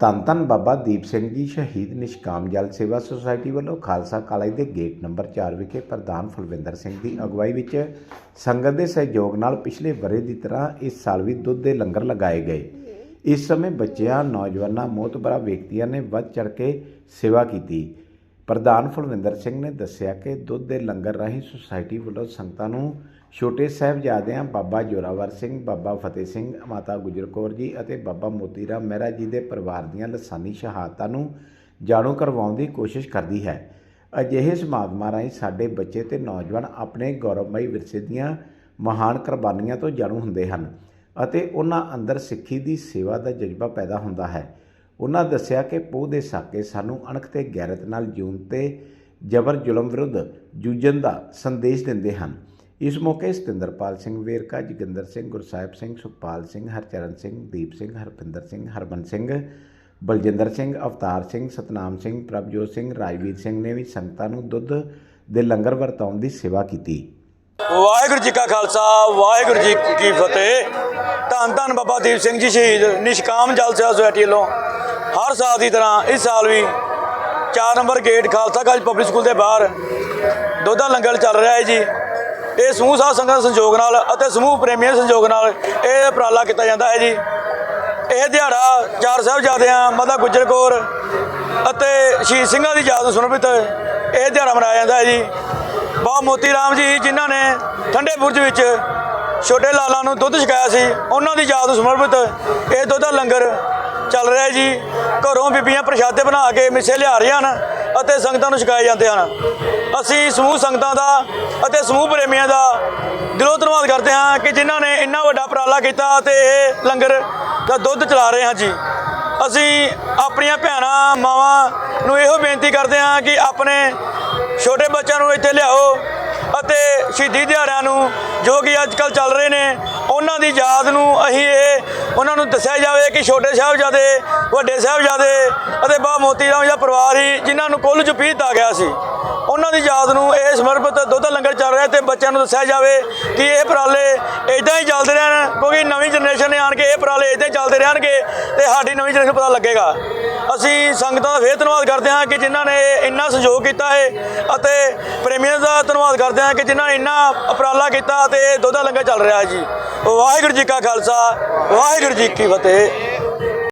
ਧੰਨ ਧੰਨ ਬਾਬਾ ਦੀਪ ਸਿੰਘ ਜੀ, ਸ਼ਹੀਦ ਨਿਸ਼ਕਾਮ ਜਲ ਸੇਵਾ ਸੁਸਾਇਟੀ ਵੱਲੋਂ ਖਾਲਸਾ ਕਾਲਜ ਦੇ ਗੇਟ ਨੰਬਰ 4 ਵਿਖੇ ਪ੍ਰਧਾਨ ਫੁਲਵਿੰਦਰ ਸਿੰਘ ਦੀ ਅਗਵਾਈ ਵਿੱਚ ਸੰਗਤ ਦੇ ਸਹਿਯੋਗ ਨਾਲ ਪਿਛਲੇ ਬਰੇ ਦੀ ਤਰ੍ਹਾਂ ਇਸ ਸਾਲ ਵੀ ਦੁੱਧ ਦੇ ਲੰਗਰ ਲਗਾਏ ਗਏ। ਇਸ ਸਮੇਂ ਬੱਚਿਆਂ, ਨੌਜਵਾਨਾਂ, ਮੋਤਬਰਾ ਵਿਅਕਤੀਆਂ ਨੇ ਵੱਧ ਚੜ ਕੇ ਸੇਵਾ ਕੀਤੀ। ਪ੍ਰਧਾਨ ਫੁਲਵਿੰਦਰ ਸਿੰਘ ਨੇ ਦੱਸਿਆ ਕਿ ਦੁੱਧ ਦੇ ਲੰਗਰ ਰਾਹੀਂ ਸੁਸਾਇਟੀ ਵੱਲੋਂ ਸੰਗਤਾਂ ਨੂੰ ਛੋਟੇ ਸਾਹਿਬਜ਼ਾਦਿਆਂ ਬਾਬਾ ਜੋਰਾਵਰ ਸਿੰਘ, ਬਾਬਾ ਫਤਿਹ ਸਿੰਘ, ਮਾਤਾ ਗੁਜਰ ਕੌਰ ਜੀ ਅਤੇ ਬਾਬਾ ਮੋਤੀ ਰਾਮ ਮਹਿਰਾ ਜੀ ਦੇ ਪਰਿਵਾਰ ਦੀਆਂ ਲਸਾਨੀ ਸ਼ਹਾਦਤਾਂ ਨੂੰ ਜਾਣੂ ਕਰਵਾਉਣ ਦੀ ਕੋਸ਼ਿਸ਼ ਕਰਦੀ ਹੈ। ਅਜਿਹੇ ਸਮਾਗਮਾਂ ਰਾਹੀਂ ਸਾਡੇ ਬੱਚੇ ਤੇ ਨੌਜਵਾਨ ਆਪਣੇ ਗੌਰਵਮਈ ਵਿਰਸੇ ਦੀਆਂ ਮਹਾਨ ਕੁਰਬਾਨੀਆਂ ਤੋਂ ਜਾਣੂ ਹੁੰਦੇ ਹਨ ਅਤੇ ਉਹਨਾਂ ਅੰਦਰ ਸਿੱਖੀ ਦੀ ਸੇਵਾ ਦਾ ਜਜ਼ਬਾ ਪੈਦਾ ਹੁੰਦਾ ਹੈ। ਉਹਨਾਂ ਦੱਸਿਆ ਕਿ ਪੋਹ ਦੇ ਸਾਕੇ ਸਾਨੂੰ ਅਣਖ ਤੇ ਗੈਰਤ ਨਾਲ ਜੂਨ ਤੇ ਜਬਰ ਜ਼ੁਲਮ ਵਿਰੁੱਧ ਜੂਝਣ ਦਾ ਸੰਦੇਸ਼ ਦਿੰਦੇ ਹਨ। ਇਸ ਮੌਕੇ ਸਤਿੰਦਰਪਾਲ ਸਿੰਘ ਵੇਰਕਾ, ਜੋਗਿੰਦਰ ਸਿੰਘ, ਗੁਰਸਾਹਿਬ ਸਿੰਘ, ਸੁਖਪਾਲ ਸਿੰਘ, ਹਰਚਰਨ ਸਿੰਘ, ਦੀਪ ਸਿੰਘ, ਹਰਪਿੰਦਰ ਸਿੰਘ ਹਰਬਨ ਸਿੰਘ, ਬਲਜਿੰਦਰ ਸਿੰਘ, ਅਵਤਾਰ ਸਿੰਘ, ਸਤਨਾਮ ਸਿੰਘ, ਪ੍ਰਭਜੋਤ ਸਿੰਘ, ਰਾਜਵੀਰ ਸਿੰਘ ਨੇ ਵੀ ਸੰਗਤਾਂ ਨੂੰ ਦੁੱਧ ਦੇ ਲੰਗਰ ਵਰਤਾਉਣ ਦੀ ਸੇਵਾ ਕੀਤੀ। ਵਾਹਿਗੁਰੂ ਜੀ ਕਾ ਖਾਲਸਾ, ਵਾਹਿਗੁਰੂ ਜੀ ਕੀ ਫਤਿਹ। ਧੰਨ ਧੰਨ ਬਾਬਾ ਦੀਪ ਸਿੰਘ ਜੀ ਸ਼ਹੀਦ, ਨਿਸ਼ਕਾਮ ਜਲ ਸੇਵਾ ਸੁਸਾਇਟੀ ਵੱਲੋਂ। ਹਰ ਸਾਲ ਦੀ ਤਰ੍ਹਾਂ ਇਸ ਸਾਲ ਵੀ 4 number gate Khalsa college public school ਦੇ ਬਾਹਰ ਦੁੱਧ ਦਾ ਲੰਗਰ ਚੱਲ ਰਿਹਾ ਹੈ ਜੀ। ਇਹ ਸਮੂਹ ਸਾਧ ਸੰਗਤ ਦੇ ਸੰਯੋਗ ਨਾਲ ਅਤੇ ਸਮੂਹ ਪ੍ਰੇਮੀਆਂ ਦੇ ਸੰਯੋਗ ਨਾਲ ਇਹ ਉਪਰਾਲਾ ਕੀਤਾ ਜਾਂਦਾ ਹੈ ਜੀ। ਇਹ ਦਿਹਾੜਾ ਚਾਰ ਸਾਹਿਬਜ਼ਾਦਿਆਂ ਮਾਤਾ ਗੁਜਰ ਕੌਰ ਅਤੇ ਸ਼ਹੀਦ ਸਿੰਘਾਂ ਦੀ ਯਾਦ ਨੂੰ ਸਮਰਪਿਤ ਇਹ ਦਿਹਾੜਾ ਮਨਾਇਆ ਜਾਂਦਾ ਹੈ ਜੀ। ਬਾਬਾ ਮੋਤੀ ਰਾਮ ਜੀ ਜਿਨ੍ਹਾਂ ਨੇ ਠੰਡੇ ਬੁਰਜ ਵਿੱਚ ਛੋਟੇ ਲਾਲਾਂ ਨੂੰ ਦੁੱਧ ਛਕਾਇਆ ਸੀ, ਉਹਨਾਂ ਦੀ ਯਾਦ ਨੂੰ ਸਮਰਪਿਤ ਇਹ ਦੁੱਧ ਦਾ ਲੰਗਰ ਚੱਲ ਰਿਹਾ ਜੀ। ਘਰੋਂ ਬੀਬੀਆਂ ਪ੍ਰਸ਼ਾਦੇ ਬਣਾ ਕੇ ਮਿੱਸੇ ਲਿਆ ਰਹੀਆਂ ਹਨ ਅਤੇ ਸੰਗਤਾਂ ਨੂੰ ਛਕਾਏ ਜਾਂਦੇ ਹਨ। ਅਸੀਂ ਸਮੂਹ ਸੰਗਤਾਂ ਦਾ ਅਤੇ ਸਮੂਹ ਪ੍ਰੇਮੀਆਂ ਦਾ ਦਿਲੋਂ ਧੰਨਵਾਦ ਕਰਦੇ ਹਾਂ ਕਿ ਜਿਨ੍ਹਾਂ ਨੇ ਇੰਨਾ ਵੱਡਾ ਉਪਰਾਲਾ ਕੀਤਾ ਤੇ ਇਹ ਲੰਗਰ ਦਾ ਦੁੱਧ ਚਲਾ ਰਹੇ ਹਾਂ ਜੀ। ਅਸੀਂ ਆਪਣੀਆਂ ਭੈਣਾਂ, ਮਾਵਾਂ ਨੂੰ ਇਹੋ ਬੇਨਤੀ ਕਰਦੇ ਹਾਂ ਕਿ ਆਪਣੇ ਛੋਟੇ ਬੱਚਿਆਂ ਨੂੰ ਇੱਥੇ ਲਿਆਓ ਅਤੇ ਸ਼ਹੀਦੀ ਦਿਹਾੜਿਆਂ ਨੂੰ ਜੋ ਕਿ ਅੱਜ ਕੱਲ ਚੱਲ ਰਹੇ ਨੇ, ਉਹਨਾਂ ਦੀ ਯਾਦ ਨੂੰ ਅਸੀਂ ਇਹ ਉਹਨਾਂ ਨੂੰ ਦੱਸਿਆ ਜਾਵੇ ਕਿ ਛੋਟੇ ਸਾਹਿਬਜ਼ਾਦੇ, ਵੱਡੇ ਸਾਹਿਬਜ਼ਾਦੇ ਅਤੇ ਬਾਬਾ ਮੋਤੀ ਰਾਮ ਜਾਂ ਪਰਿਵਾਰ ਹੀ ਜਿਨ੍ਹਾਂ ਨੂੰ ਕੁੱਲ ਚੁਪੀ ਦਿੱਤਾ ਗਿਆ ਸੀ। ਉਹਨਾਂ ਦੀ ਯਾਦ ਨੂੰ ਇਹ ਸਮਰਪਿਤ ਦੁੱਧ ਲੰਗਰ ਚੱਲ ਰਿਹਾ ਤੇ ਬੱਚਿਆਂ ਨੂੰ ਦੱਸਿਆ ਜਾਵੇ ਕਿ ਇਹ ਪਰਾਲੇ ਇਦਾਂ ਹੀ ਚੱਲਦੇ ਨਵੀਂ ਜਨਰੇਸ਼ਨ ਨੇ ਆਣ ਕੇ ਇਹ ਉਪਰਾਲੇ ਇਦਾਂ ਚੱਲਦੇ ਰਹਿਣਗੇ ਤੇ ਸਾਡੀ ਨਵੀਂ ਜਨਰੇਸ਼ਨ ਪਤਾ ਲੱਗੇਗਾ। ਅਸੀਂ ਸੰਗਤਾਂ ਦਾ ਫੇਰ ਧੰਨਵਾਦ ਕਰਦੇ ਹਾਂ ਕਿ ਜਿਨ੍ਹਾਂ ਨੇ ਇੰਨਾ ਸਹਿਯੋਗ ਕੀਤਾ ਹੈ ਅਤੇ ਪ੍ਰੇਮੀਆਂ ਦਾ ਧੰਨਵਾਦ ਕਰਦੇ ਹਾਂ ਕਿ ਜਿਨ੍ਹਾਂ ਨੇ ਇੰਨਾ ਉਪਰਾਲਾ ਕੀਤਾ ਤੇ ਇਹ ਦੁੱਧ ਲੰਗਰ ਚੱਲ ਰਿਹਾ ਹੈ ਜੀ। ਵਾਹਿਗੁਰੂ ਜੀ ਕਾ ਖਾਲਸਾ, ਵਾਹਿਗੁਰੂ ਜੀ ਕੀ ਫਤਿਹ।